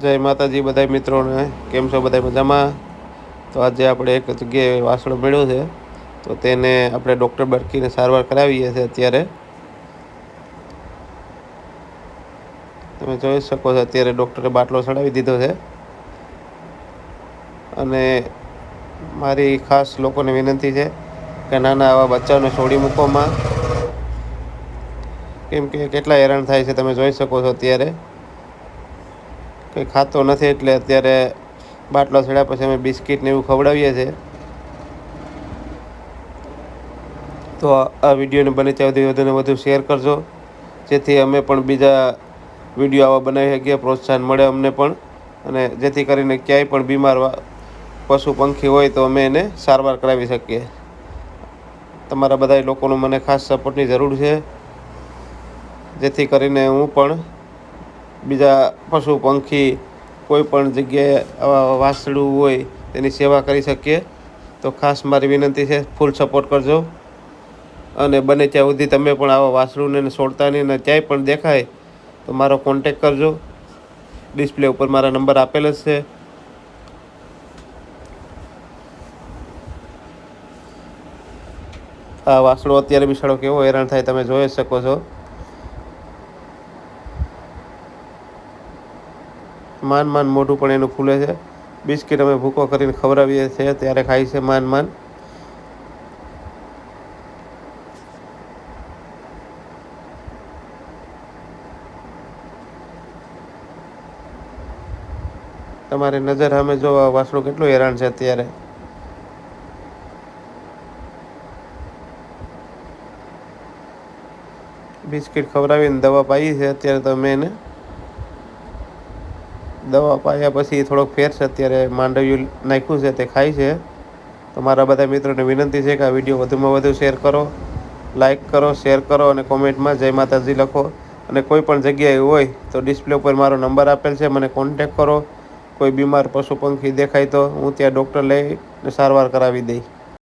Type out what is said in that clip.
જય માતાજી બધા મિત્રોને. કેમ છો બધા મજામાં? તો આજે આપણે એક જગ્યાએ વાસણો મળ્યો છે. તો તેને આપણે ડૉક્ટર બરકીને સારવાર કરાવીએ છીએ અત્યારે. તમે જોઈ શકો છો અત્યારે ડૉક્ટરે બાટલો ચડાવી દીધો છે. અને મારી ખાસ લોકોને વિનંતી છે કે નાના આવા બચ્ચાઓને છોડી મૂકવામાં. કેમ કે કેટલા હેરાન થાય છે, તમે જોઈ શકો છો અત્યારે. કંઈ ખાતો નથી એટલે અત્યારે બાટલો ચડ્યા પછી અમે બિસ્કિટ ને એવું ખવડાવીએ છીએ. તો આ વિડીયોને બને ત્યાં સુધી વધુને વધુ શેર કરજો. જેથી અમે પણ બીજા વીડિયો આવા બનાવી શકીએ, પ્રોત્સાહન મળે અમને પણ. અને જેથી કરીને ક્યાંય પણ બીમાર પશુ પંખી હોય તો અમે એને સારવાર કરાવી શકીએ. તમારા બધા લોકોનો મને ખાસ સપોર્ટની જરૂર છે. જેથી કરીને હું પણ બીજા પશુ, પંખી, કોઈ પણ જગ્યાએ આવા વાસળું હોય તેની સેવા કરી શકીએ. તો ખાસ મારી વિનંતી છે ફૂલ સપોર્ટ કરજો. અને બને ત્યાં સુધી તમે પણ આવા વાસળુંને છોડતા નહીં અને ક્યાંય પણ દેખાય તો મારો કોન્ટેક કરજો. ડિસ્પ્લે ઉપર મારા નંબર આપેલ જ છે. આ વાસળો અત્યારે બિસાડો કેવો હેરાન થાય, તમે જોઈ શકો છો. માન માન મોઢું પણ એનું ખુલે છે. બિસ્કિટ અમે ભૂકો કરીને ખવડાવીએ છીએ, ત્યારે ખાય છે માન માન. તમારી નજર સામે જો વાસણું કેટલું હેરાન છે અત્યારે. બિસ્કિટ ખવડાવીને દવા પાઈ છે, અત્યારે તમે એને દવા પાયા પછી થોડોક ફેર છે, અત્યારે માંડવ્યું નાખ્યું છે, તે ખાય છે. તો મારા બધા મિત્રોને વિનંતી છે કે આ વીડિયો વધુમાં વધુ શેર કરો લાઇક કરો, શેર કરો અને કોમેન્ટમાં જય માતાજી લખો. અને કોઈ પણ જગ્યાએ હોય તો ડિસ્પ્લે ઉપર મારો નંબર આપેલ છે, મને કોન્ટેક કરો. કોઈ બીમાર, પશુ, પંખી દેખાય તો હું ત્યાં ડૉક્ટર લઈને સારવાર કરાવી દઈ.